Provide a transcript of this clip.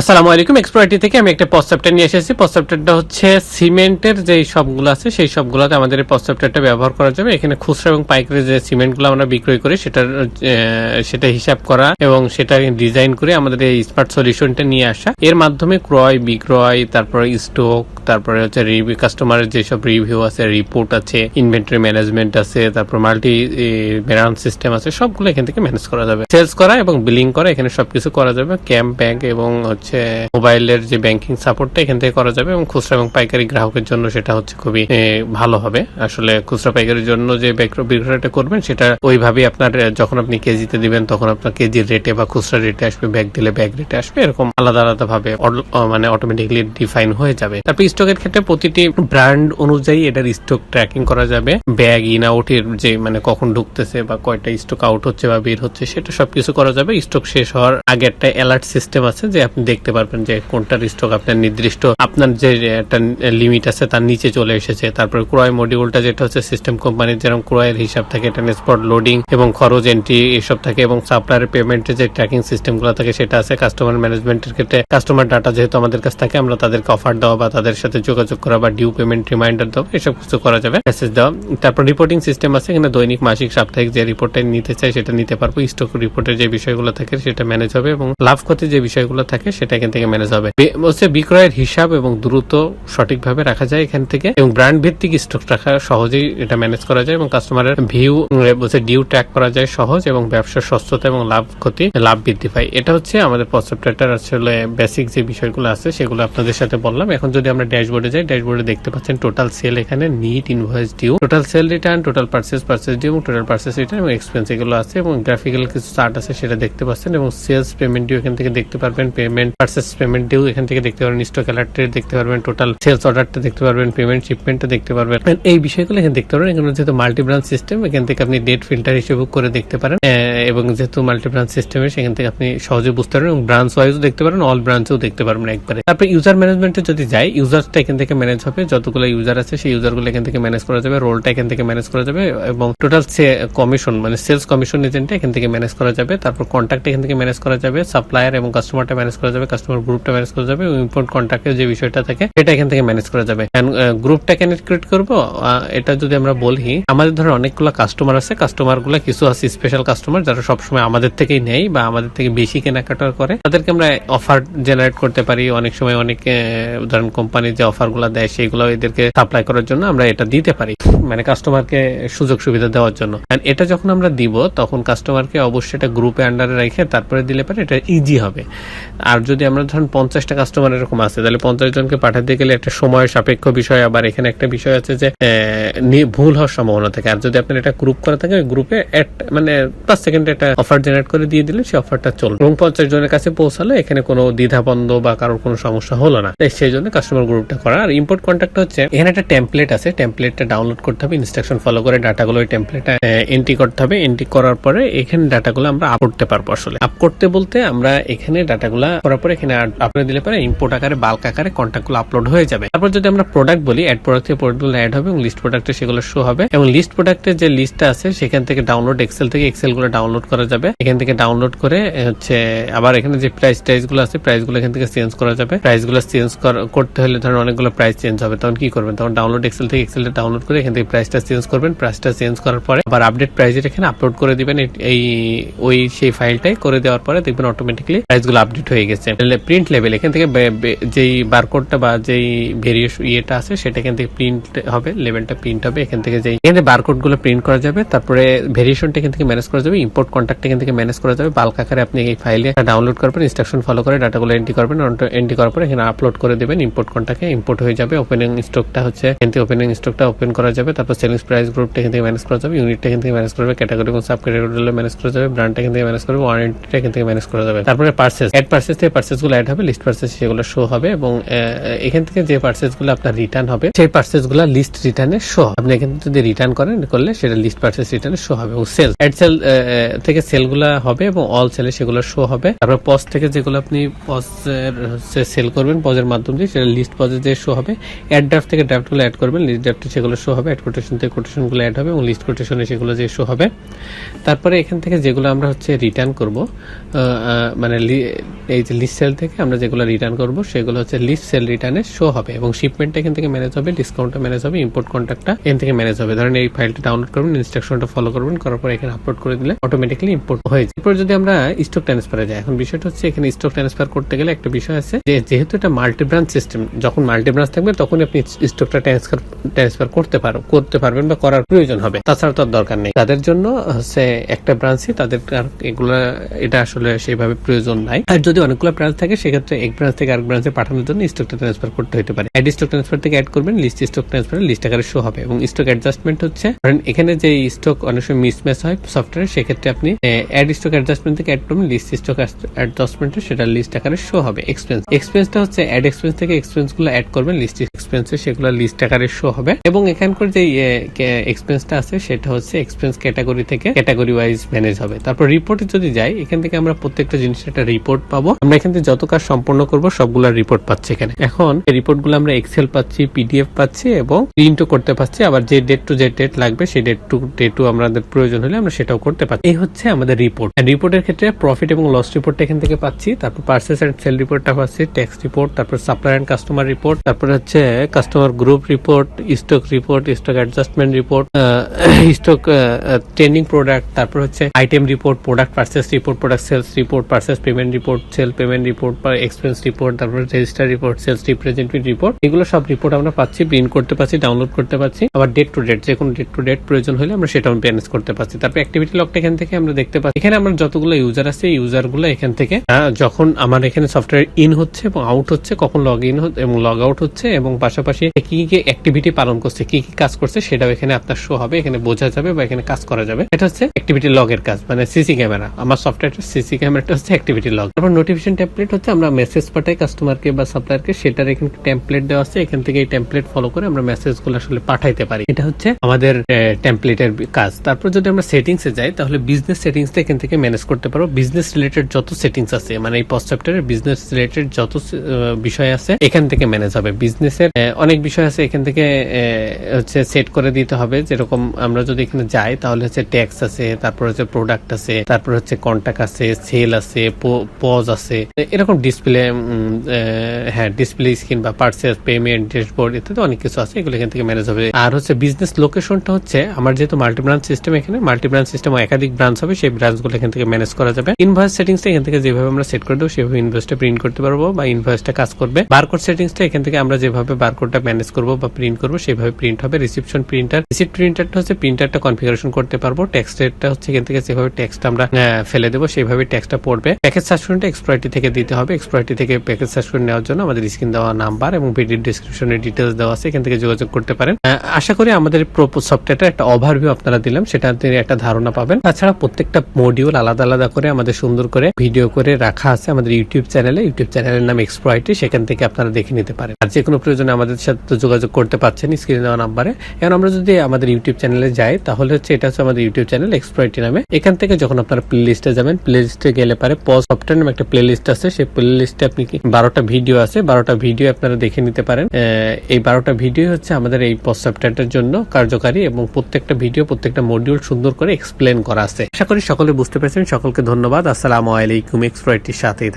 আসসালামু আলাইকুম এক্সপ্রাইটি থেকে আমি একটা পসেপ্টার নিয়ে এসেছি। পসেপ্টারটা হচ্ছে সিমেন্টের যে সবগুলো আছে, সেই সবগুলোতে আমাদের এই পসেপ্টারটা ব্যবহার করা যাবে। এখানে খুচরা এবং পাইকারি যে সিমেন্টগুলো আমরা বিক্রয় করি, সেটার সেটা হিসাব করা এবং সেটা ডিজাইন করে আমাদের এই স্মার্ট সলিউশনটা নিয়ে আসা। এর মাধ্যমে ক্রয়, বিক্রয়, তারপর স্টক তারপরে হচ্ছে কাস্টমারের যেসব রিভিউ আছে রিপোর্ট আছে ইনভেন্টরি ম্যানেজমেন্ট আছে, তারপর মাল্টি মেরান সিস্টেম আছে, সবগুলো এখান থেকে ম্যানেজ করা যাবে। সেলস করা এবং বিলিং করা, এখানে সবকিছু করা যাবে। ক্যাম্প ব্যাংক এবং হচ্ছে মোবাইলের যে ব্যাংকিং সাপোর্টটা এখান থেকে করা যাবে এবং খুচরা এবং পাইকারি গ্রাহকের জন্য সেটা হচ্ছে খুবই ভালো হবে। আসলে খুচরা পাইকারির জন্য যে বিক্র- বিক্রয়টা করবেন, সেটা ওইভাবেই আপনার যখন আপনি কেজিতে দিবেন, তখন আপনার কেজির রেটে বা খুচরা রেটে আসবে ব্যাগ দিলে ব্যাগ রেটে আসবে, এরকম আলাদা আলাদা ভাবে মানে অটোমেটিকলি ডিফাইন হয়ে যাবে। তারপর স্টকের ক্ষেত্রে প্রতিটি ব্র্যান্ড অনুযায়ী এটার স্টক ট্র্যাকিং করা যাবে। ব্যাগ ইন আউটের যে মানে কখন ঢুকতেছে বা কয়টা স্টক আউট হচ্ছে বা বের হচ্ছে, সেটা সবকিছু করা যাবে। স্টক শেষ হওয়ার আগে একটা অ্যালার্ট সিস্টেম আছে যে, আপনি দেখতে পারবেন যে, কোনটার স্টক আপনার নির্দিষ্ট, আপনার যে, একটা লিমিট আছে, তার নিচে চলে এসেছে। তারপরে ক্রয় মডিউলটা যেটা হচ্ছে সিস্টেম কোম্পানির যেরকম ক্রয়ের হিসাব থাকে স্পট লোডিং এবং খরচ এন্ট্রি এসব থাকে এবং সাপ্লায়ার পেমেন্টের যে ট্র্যাকিং সিস্টেমগুলো থাকে, সেটা আছে। কাস্টমার ম্যানেজমেন্টের ক্ষেত্রে কাস্টমার ডাটা যেহেতু আমাদের কাছে থাকে, আমরা তাদেরকে অফার দেওয়া বা তাদের সাথে যোগাযোগ করা বা ডিউ পেমেন্ট রিমাইন্ডার দেওয়া এসব কিছু করা যাবে। মেসেজ দেওয়া তারপর রিপোর্টিং সিস্টেম আছে, এখানে দৈনিক, মাসিক, সাপ্তাহিক যে রিপোর্টটা নিতে চাই সেটা নিতে পারব। স্টক রিপোর্টের যে বিষয়গুলো থাকে সেটা ম্যানেজ হবে এবং লাভ ক্ষতি যে বিষয়গুলো থাকে সেটা এখান থেকে ম্যানেজ হবে। হচ্ছে বিক্রয়ের হিসাব এবং দ্রুত সঠিকভাবে রাখা যায় এখান থেকে এবং ব্র্যান্ড ভিত্তিক স্টক রাখা সহজেই এটা ম্যানেজ করা যায় এবং কাস্টমারের ভিউ বলছে ডিউ ট্র্যাক করা যায় সহজ এবং ব্যবসার স্বচ্ছতা এবং লাভ ক্ষতি, লাভ বৃদ্ধি পায়। এটা হচ্ছে আমাদের পসেপ্টারটার আসলে বেসিক যে বিষয়গুলো আছে সেগুলো আপনাদের সাথে বললাম। এখন যদি আমরা ড্যাশবোর্ডে যাই ড্যাশবোর্ডে দেখতে পাচ্ছেন টোটাল সেল এখানে net invoice due total sale return total purchase purchase due এবং টোটাল পার্সেস রিটার্ন এবং এক্সপেন্স এগুলো আছে এবং গ্রাফিক্যাল কিছু চার্ট আছে সেটা দেখতে পাচ্ছেন এবং সেলস পেমেন্ট ডিউ এখান থেকে দেখতে পারবেন পেমেন্ট পার্সেস পেমেন্ট ডিউ এখান থেকে দেখতে পারবেন স্টক অ্যালার্ট দেখতে পারবেন টোটাল সেলস অর্ডারটা দেখতে পারবেন পেমেন্ট শিপমেন্টটা দেখতে পারবেন। এই বিষয়গুলো এখানে দেখতে পারবেন, এখানে যেহেতু মাল্টি ব্রাঞ্চ সিস্টেম এখান থেকে আপনি ডেট ফিল্টার হিসেবে করে দেখতে পারেন। এবং যেহেতু মাল্টি ব্রাঞ্চ সিস্টেমে সেখান থেকে আপনি সহজে বুঝতে পারবেন এবং ব্রাঞ্চ ওয়াইজও দেখতে পারেন অল ব্রাঞ্চেও দেখতে পারবেন একবারে। তারপর ইউজার ম্যানেজমেন্টে যদি যাই ইউজারটা এখান থেকে ম্যানেজ হবে। যতগুলো ইউজার আছে, সেই ইউজারগুলো এখান থেকে ম্যানেজ করা যাবে রোলটা এখান থেকে ম্যানেজ করা যাবে এবং টোটাল কমিশন মানে সেলস কমিশন এজেন্টটা এখান থেকে ম্যানেজ করা যাবে। তারপর কন্ট্যাক্ট এখান থেকে ম্যানেজ করা যাবে সাপ্লায়ার এবং কাস্টমারটা ম্যানেজ করা যাবে কাস্টমার গ্রুপটা ম্যানেজ করা যাবে ইম্পোর্ট কন্ট্যাক্টের যে বিষয়টা থাকে, সেটা এখান থেকে ম্যানেজ করা যাবে। গ্রুপটা কেন ক্রিয়েট করব? এটা যদি আমরা বলি, আমাদের ধরো অনেকগুলো কাস্টমার আছে কাস্টমারগুলো কিছু আছে স্পেশাল কাস্টমার যারা সবসময় আমাদের থেকেই নেয় বা আমাদের থেকে বেশি কেনাকাটা করে। তাদেরকে আমরা অফার জেনারেট করতে পারি। অনেক সময় অনেক ধরেন কোম্পানির যে অফারগুলো দেয়, সেগুলো এদেরকে সাপ্লাই করার জন্য আমরা এটা দিতে পারি মানে কাস্টমারকে সুযোগ সুবিধা দেওয়ার জন্য। এটা যখন আমরা দিব, তখন কাস্টমারকে অবশ্যই এটা গ্রুপে আন্ডারে রেখে তারপরে দিলে পারে এটা ইজি হবে। আর যদি আমরা ধরেন পঞ্চাশটা কাস্টমার এরকম আছে, তাহলে পঞ্চাশ জনকে পাঠাতে গেলে একটা সময় সাপেক্ষ বিষয়। আবার এখানে একটা বিষয় আছে যে ভুল হওয়ার সম্ভাবনা থাকে। আর যদি আপনার এটা গ্রুপ করা থাকে গ্রুপে মানে পাঁচ সেকেন্ডে একটা অফার জেনারেট করে দিয়ে দিলে সেই অফারটা চলবে। এবং পঞ্চাশ জনের কাছে পৌঁছালে এখানে কোনো দ্বিধাবন্ধ বা কারোর কোনো সমস্যা হলো না। সেই জন্য কাস্টমার গ্রুপটা করা। আর ইম্পোর্ট কন্ট্যাক্ট হচ্ছে, এখানে একটা টেমপ্লেট আছে টেমপ্লেটটা ডাউনলোড করতে হবে ইনস্ট্রাকশন ফলো করে ডাটাগুলো ওই টেমপ্লেটে এন্ট্রি করতে হবে। এন্ট্রি করার পরে এখানে ডাটাগুলো আমরা আপ করতে পারব আসলে। আপ করতে বলতে আমরা এখানে ডাটাগুলো করার পরে এখানে আপলোড দিলে পরে ইম্পোর্ট আকারে বাল্ক আকারে কন্ট্যাক্টগুলো আপলোড হয়ে যাবে। তারপর যদি আমরা প্রোডাক্ট বলি অ্যাড প্রোডাক্ট থেকে প্রোডাক্টগুলো অ্যাড হবে এবং লিস্ট প্রোডাক্টে সেগুলো শো হবে। এবং লিস্ট প্রোডাক্টের যে লিস্টটা আছে, সেখান থেকে ডাউনলোড এক্সেল থেকে এক্সেলগুলো ডাউনলোড করা যাবে। এখান থেকে ডাউনলোড করে হচ্ছে আবার এখানে যে প্রাইস টাইসগুলো আছে প্রাইসগুলো এখান থেকে চেঞ্জ করা যাবে। প্রাইসগুলো চেঞ্জ করতে হলে ধরেন অনেকগুলো প্রাইস চেঞ্জ হবে। তখন কি করবেন? তখন ডাউনলোড এক্সেল থেকে এক্সেলটা ডাউনলোড করে এখান থেকে প্রাইসটা চেঞ্জ করবেন। প্রাইসটা চেঞ্জ করার পরে আবার আপডেট প্রাইসের এখানে আপলোড করে দিবেন এই, ওই সেই ফাইলটাই করে দেওয়ার পরে দেখবেন অটোমেটিকলি প্রাইসগুলো আপডেট হয়ে গেছে। প্রিন্ট লেভেল এখান থেকে যেই বারকোডটা বা যেই ভেরিয়েশন ইয়েটা আছে, সেটা এখান থেকে প্রিন্ট হবে লেভেলটা প্রিন্ট হবে, এখান থেকে যেই এখানে বারকোডগুলো প্রিন্ট করা যাবে, তারপরে ভেরিয়েশনটা এখান থেকে ম্যানেজ করা যাবে ইম্পোর্ট কন্ট্যাক্ট এখান থেকে ম্যানেজ করা যাবে। বাল্ক আকারে আপনি এই ফাইলে ডাউনলোড করবেন ইনস্ট্রাকশন ফলো করে ডাটাগুলো এন্ট্রি করবেন এন্ট্রি করার পরে এখানে আপলোড করে দেবেন ইম্পোর্ট কন্ট্যাক্টে ইম্পোর্ট হয়ে যাবে। ওপেনিং স্টকটা হচ্ছে, এখান থেকে ওপেনিং স্টকটা ওপেন করা যাবে। তারপর সেলিংস প্রাইস গ্রুপটা এখান থেকে ম্যানেজ করা যাবে। ইউনিটটা এখান থেকে ম্যানেজ করবে ক্যাটাগরি এবং সাব ক্যাটাগরি ম্যানেজ করা যাবে। ব্র্যান্ডটা এখান থেকে ম্যানেজ করবে ওয়ারেন্টিটা এখান থেকে ম্যানেজ করা যাবে। তারপরে পার্সেস অ্যাড পার্সেস থেকে পার্সেসগুলো অ্যাড হবে। লিস্ট পার্সেস সেগুলো শো হবে এবং এখান থেকে যে পার্সেসগুলো আপনার রিটার্ন হবে, সেই পার্সেসগুলো লিস্ট রিটার্নে শো হবে। আপনি এখান থেকে যদি রিটার্ন করেন, করলে সেটা লিস্ট পার্সেস রিটার্নে শো হবে। এবং সেল অ্যাড সেল থেকে সেলগুলা হবে এবং অল সেলে সেগুলো শো হবে। তারপর পজ থেকে যেগুলো আপনি হচ্ছে সেল করবেন পজের মাধ্যম দিয়ে সেটা লিস্ট পজ ক্লজে যে শো হবে অ্যাড ড্রাফট থেকে ড্রাফটগুলো অ্যাড করবেন লিস্ট ড্রাফটে সেগুলো শো হবে অ্যাড কোটেশন থেকে কোটেশনগুলো অ্যাড হবে এবং লিস্ট কোটেশনে সেগুলো যে শো হবে। তারপরে এখান থেকে যেগুলো আমরা হচ্ছে রিটার্ন করব মানে এই যে লিস্ট সেল থেকে আমরা যেগুলো রিটার্ন করব, সেগুলো হচ্ছে লিস্ট সেল রিটার্নে শো হবে এবং শিপমেন্টটা এখান থেকে ম্যানেজ হবে ডিসকাউন্টটা ম্যানেজ হবে ইম্পোর্ট কন্ট্যাক্টটা এখান থেকে ম্যানেজ হবে। ধরেন এই ফাইলটা ডাউনলোড করবেন ইনস্ট্রাকশনটা ফলো করবেন, করার পর এখানে আপলোড করে দিলে অটোমেটিক্যালি ইম্পোর্ট হয়ে যায়। এরপর যদি আমরা স্টক ট্রান্সফারে যাই, এখন বিষয়টা হচ্ছে এখানে স্টক ট্রান্সফার করতে গেলে একটা বিষয় আছে যে, যেহেতু এটা মাল্টি ব্রাঞ্চ সিস্টেম যখন মাল্টি ব্রাঞ্চ থাকবে তখন আপনি স্টকটা ট্রান্সফার ট্রান্সফার করতে পারো, করতে পারবেন বা করার প্রয়োজন হবে। তাছাড়া তো দরকার নেই। তাদের জন্য হচ্ছে একটা ব্রাঞ্চই তাদের এগুলা, এটা আসলে সেইভাবে প্রয়োজন নাই। আর যদি অনেকগুলো ব্রাঞ্চ থাকে, সেক্ষেত্রে এক ব্রাঞ্চ থেকে আরেক ব্রাঞ্চে পাঠানোর জন্য স্টকটা ট্রান্সফার করতে হতে পারে। অ্যাড স্টক ট্রান্সফার থেকে অ্যাড করবেন লিস্ট স্টক ট্রান্সফার লিস্ট আকারে শো হবে। এবং স্টক অ্যাডজাস্টমেন্ট হচ্ছে কারণ এখানে যে স্টক অনেক সময় মিসম্যাচ হয় সফটওয়্যার সেক্ষেত্রে আপনি অ্যাড স্টক অ্যাডজাস্টমেন্ট থেকে অ্যাড করবেন লিস্ট স্টক অ্যাডজাস্টমেন্টে সেটা লিস্ট আকারে শো হবে। এক্সপেন্স এক্সপেন্সটা হচ্ছে অ্যাড এক্সপেন্স থেকে এক্সপেন্স গুলো অ্যাড করবেন লিস্ট এক্সপেন্সে সেগুলো লিস্ট আকারে শো হবে। এবং এখানকার যে এক্সপেন্সটা আছে, সেটা হচ্ছে এক্সপেন্স ক্যাটাগরি থেকে ক্যাটাগরি ওয়াইজ ম্যানেজ হবে। তারপর রিপোর্টে যদি যাই, এখান থেকে আমরা প্রত্যেকটা জিনিসের একটা রিপোর্ট পাবো। আমরা এখান থেকে যত কাজ সম্পন্ন করব সবগুলোর রিপোর্ট পাচ্ছি এখানে। এখন, এই রিপোর্টগুলো আমরা এক্সেল পাচ্ছি পিডিএফ পাচ্ছি এবং প্রিন্টও করতে পারছি আবার যে ডেট টু যে ডেট লাগবে, সেই ডেট টু ডে টু আমাদের প্রয়োজন হলে আমরা সেটাও করতে পারছি এই হচ্ছে আমাদের রিপোর্ট রিপোর্টের ক্ষেত্রে প্রফিট এবং লস রিপোর্টটা এখান থেকে পাচ্ছি। তারপর পার্সেস এন্ড সেল রিপোর্টটা পাচ্ছি ট্যাক্স রিপোর্ট তারপর সাপ্লাই এন্ড কাস্টমার রিপোর্ট তারপর হচ্ছে customer group report stock report stock adjustment report stock trending product তারপর হচ্ছে item report product purchase report product sales report purchase payment report sale payment report বা expense report তারপর register report sales representative report এগুলো সব report আমরা পাচ্ছি print করতে পারছি ডাউনলোড করতে পারছি আবার ডেট টু ডেট যে কোনো ডেট টু ডেট প্রয়োজন হলে আমরা সেটাও ম্যানেজ করতে পারছি তারপর অ্যাক্টিভিটি লগটা এখান থেকে আমরা দেখতে পাচ্ছি। এখানে আমরা যতগুলো ইউজার আছে ইউজারগুলো এখান থেকে যখন আমার এখানে সফটওয়্যার ইন হচ্ছে এবং আউট হচ্ছে, কখন লগ ইন এবং লগ আউট হচ্ছে এবং পাশাপাশি কি কি অ্যাক্টিভিটি পালন করছে, কি কি কাজ করছে, সেটাও এখানে আপনার শো হবে, এখানে বোঝা যাবে বা এখানে কাজ করা যাবে। এটা হচ্ছে অ্যাক্টিভিটি লগের কাজ মানে সিসি ক্যামেরা আমার সফটওয়্যারটা সিসি ক্যামেরাটা হচ্ছে অ্যাক্টিভিটি লগ তারপর নোটিফিকেশন টেমপ্লেট হচ্ছে আমরা মেসেজ পাঠাই কাস্টমারকে বা সাপ্লায়ারকে সেটার এখানে টেমপ্লেট দেওয়া আছে, এখান থেকে এই টেমপ্লেট ফলো করে আমরা মেসেজগুলো আসলে পাঠাইতে পারি। এটা হচ্ছে আমাদের টেমপ্লেটের কাজ। তারপর যদি আমরা সেটিংস এ যাই, তাহলে বিজনেস সেটিংসটা এখান থেকে ম্যানেজ করতে পারব। বিজনেস রিলেটেড যত সেটিংস আছে মানে এই পোস্ট চ্যাপ্টারের বিজনেস রিলেটেড যত বিষয় আছে, এখান থেকে ম্যানেজ হবে। বিজনেসের অনেক বিষয় আছে এখান থেকে হচ্ছে সেট করে দিতে হবে। যেরকম আমরা যদি এখানে যাই, তাহলে হচ্ছে ট্যাক্স আছে, তারপর হচ্ছে প্রোডাক্ট আছে, তারপর হচ্ছে কন্ট্যাক্ট আছে সেল আছে পজ আছে। এরকম ডিসপ্লে হ্যাঁ ডিসপ্লে স্ক্রিন বা পার্সেস পেমেন্ট ড্যাশবোর্ড ইত্যাদি অনেক কিছু আছে, এগুলো এখান থেকে ম্যানেজ হবে। আর হচ্ছে বিজনেস লোকেশনটা হচ্ছে, আমার যেহেতু মাল্টি ব্রাঞ্চ সিস্টেম এখানে মাল্টি ব্রাঞ্চ সিস্টেম একাধিক ব্রাঞ্চ হবে, সেই ব্রাঞ্চগুলো এখান থেকে ম্যানেজ করা যাবে। ইনভয়েস সেটিংসটা এখান থেকে যেভাবে আমরা সেট করে দেবো, সেভাবে ইনভয়েসটা প্রিন্ট করতে পারব বা ইনভয়েসটা কাজ করবে। বারকোড সেটিংসটা এখান থেকে আমরা যেভাবে বারকোডটা ম্যানেজ করব বা প্রিন্ট করব, সেভাবে প্রিন্ট হবে। রিসিপশন প্রিন্টার রিসিপ্ট প্রিন্টারটা হচ্ছে প্রিন্টারটা কনফিগারেশন করতে পারব। টেক্সট রেটটা হচ্ছে এখান থেকে যেভাবে টেক্সট আমরা ফেলে দেবো, সেভাবে টেক্সটটা পড়বে। প্যাকেজ সাবস্ক্রিপশনটা এক্সপ্রয়টি থেকে দিতে হবে। এক্সপ্রয়টি থেকে প্যাকেজ সাবস্ক্রিপশন নেওয়ার জন্য আমাদের স্ক্রিন দেওয়া নাম্বার এবং ভিডিও ডিসক্রিপশনে ডিটেলস দেওয়া আছে। এখান থেকে যোগাযোগ করতে পারেন। আশা করি আমাদের সফটওয়্যারটা একটা ওভারভিউ আপনারা দিলাম সেটা একটা ধারণা পাবেন। তাছাড়া প্রত্যেকটা মডিউল আলাদা আলাদা করে আমাদের সুন্দর করে ভিডিও করে রাখা আছে আমাদের ইউটিউব চ্যানেলে ইউটিউব চ্যানেলের নাম এক্সপ্রয়টি সেখান থেকে আপনারা দেখে নিতে পারেন। আর যে কোনো প্রয়োজনে আমাদের সাথে যোগাযোগ করতে পারছেন স্ক্রিনে দেওয়া নাম্বারে এখন আমরা যদি আমাদের ইউটিউব চ্যানেলে যাই, তাহলে হচ্ছে এটা হচ্ছে আমাদের ইউটিউব চ্যানেল এক্সপ্রয়টি নামে। এখান থেকে যখন আপনারা প্লে লিস্টে যাবেন প্লে লিস্টে গেলে পারে পজ সফটওয়্যার নামে একটা প্লে লিস্ট আছে। সেই প্লে লিস্টে আপনি কি বারোটা ভিডিও আছে, বারোটা ভিডিও আপনারা দেখে নিতে পারেন। এই বারোটা ভিডিও হচ্ছে আমাদের এই পজ সফটওয়্যারটার জন্য কার্যকারী এবং প্রত্যেকটা ভিডিও প্রত্যেকটা মডিউল সুন্দর করে এক্সপ্লেন করা আছে। আশা করি সকলে বুঝতে পেরেছেন। সকলকে ধন্যবাদ। আসসালামু আলাইকুম এক্সপ্রয়টির সাথেই।